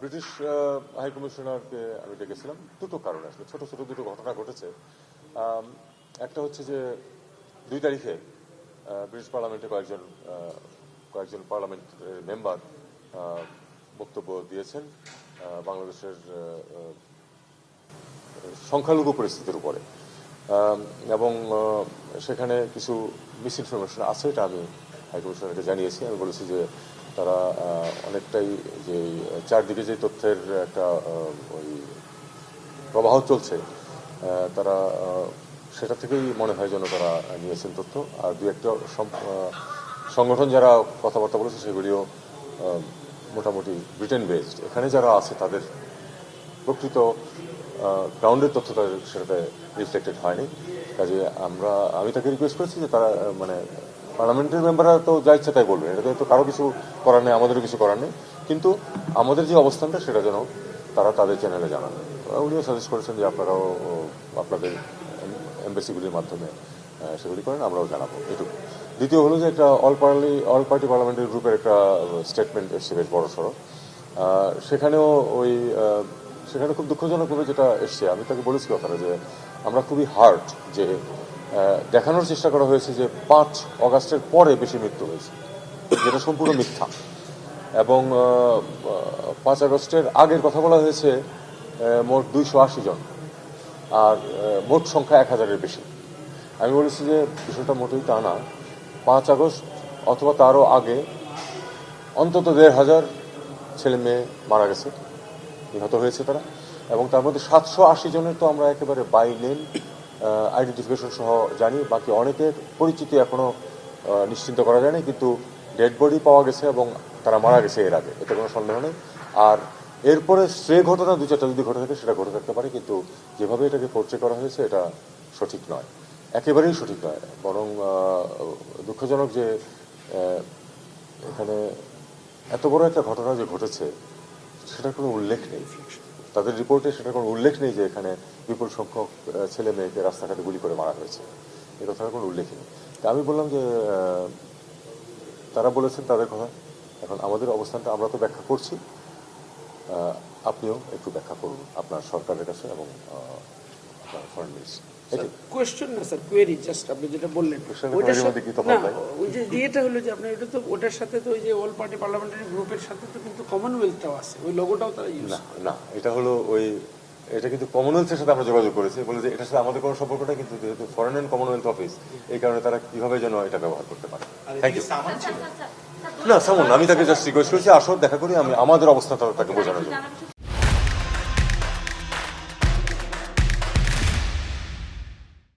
British high কমিশনারকে আমি ডেকেছিলাম। দুটো কারণে আসলে, ছোট ছোট দুটো ঘটনা ঘটেছে। একটা হচ্ছে যে দুই তারিখে ব্রিটিশ পার্লামেন্টে কয়েকজন কয়েকজন পার্লামেন্ট মেম্বার বক্তব্য দিয়েছেন বাংলাদেশের সংখ্যালঘু পরিস্থিতির উপরে। এবং সেখানে কিছু মিস ইনফরমেশন আছে, এটা আমি হাইকমিশনারকে জানিয়েছি। আমি বলেছি যে তারা অনেকটাই যে চারদিকে যে তথ্যের একটা ওই প্রবাহ চলছে তারা সেটা থেকেই মনে হয় যেন তারা নিয়েছেন তথ্য। আর দু একটা সংগঠন যারা কথাবার্তা বলেছে সেগুলিও মোটামুটি ব্রিটেন বেসড এখানে যারা আছে তাদের প্রকৃত গ্রাউন্ডের তথ্য তাদের সেটাতে রিফ্লেক্টেড হয়নি। কাজে আমরা, আমি তাকে রিকোয়েস্ট করেছি যে তারা মানে পার্লামেন্টের মেম্বাররা তো যা ইচ্ছা তাই বলবেন এটাতে তো কারও কিছু করার নেই, আমাদেরও কিছু করার নেই। কিন্তু আমাদের যে অবস্থানটা, সেটা যেন তারা তাদের চ্যানেলে জানান। উনিও সাজেস্ট করেছেন যে আপনারাও আপনাদের এমবেসিগুলির মাধ্যমে সেগুলি করেন, আমরাও জানাব। এটুকু। দ্বিতীয় হলো যে একটা all party all party parliamentary গ্রুপের একটা স্টেটমেন্ট এসছে বেশ বড় সড়ো। সেখানেও ওই সেখানে খুব দুঃখজনকভাবে যেটা এসছে, আমি তাকে বলেছি কথাটা যে আমরা খুবই হার্ট যে দেখানোর চেষ্টা করা হয়েছে যে পাঁচ অগাস্টের পরে বেশি মৃত্যু হয়েছে, যেটা সম্পূর্ণ মিথ্যা। এবং পাঁচ আগস্টের আগের কথা বলা হয়েছে মোট দুইশো আশি জন, আর মোট সংখ্যা এক হাজারের বেশি। আমি বলেছি যে বিষয়টা মোটেই তা না। পাঁচ আগস্ট অথবা তারও আগে অন্তত দেড় হাজার ছেলে মেয়ে মারা গেছে, নিহত হয়েছে তারা। এবং তার মধ্যে সাতশো আশি জনের তো আমরা একেবারে বাই নেম আইডেন্টিফিকেশন সহ জানি বাকি অনেকের পরিচিতি এখনও আহ, নিশ্চিন্ত করা যায়নি কিন্তু ডেড বডি পাওয়া গেছে এবং তারা মারা গেছে এর আগে এতে কোনো সন্দেহ নেই। আর এরপরে স্ট্রে ঘটনা দু চারটা যদি ঘটে থাকে সেটা ঘটে থাকতে পারে কিন্তু যেভাবে এটাকে পোর্ট্রে করা হয়েছে এটা সঠিক নয়। একেবারেই সঠিক নয় বরং দুঃখজনক যে এখানে এত বড় একটা ঘটনা যে ঘটেছে সেটার কোনো উল্লেখ নেই। তাদের রিপোর্টে সেটা কোনো উল্লেখ নেই যে এখানে বিপুল সংখ্যক ছেলে মেয়েকে রাস্তাঘাটে গুলি করে মারা হয়েছে। এ কথাটা কোনো উল্লেখ নেই। তা আমি বললাম যে তারা বলেছেন তাদের কথা। এখন আমাদের অবস্থানটা আমরা তো ব্যাখ্যা করছি। আপনিও একটু ব্যাখ্যা করুন আপনার সরকারের কাছে এবং আপনার ফরেন মিনিস্টার কোয়েশ্চেন না স্যার কোয়েরি জাস্ট আপনি যেটা বললেন। Question আর ওইটার query র সাথে- মধ্যে কি তফাৎ না, ওই যে ইয়েটা হলো যে আপনার এটা তো ওটার সাথে তো ওই যে অল পার্টি পার্লামেন্টারি গ্রুপের সাথে তো কিন্তু কমনওয়েলথটাও আছে। ওই লোগোটাও তারা ইউজ না না এটা হলো ওই এটা কিন্তু কমনওয়েলথের সাথে আমরা যোগাযোগ করেছি। বলে যে এটার সাথে আমাদের কোনো সম্পর্ক নেই কিন্তু যেহেতু ফরেন অ্যান্ড কমনওয়েলথ অফিস এই কারণে তারা কীভাবে যেন এটা ব্যবহার করতে পারে। থ্যাংক ইউ না সামন আমি তাকে জাস্ট রিকোয়েস্ট করেছি আসো দেখা করি আমি আমাদের অবস্থাটা তাকে বোঝানোর জন্য।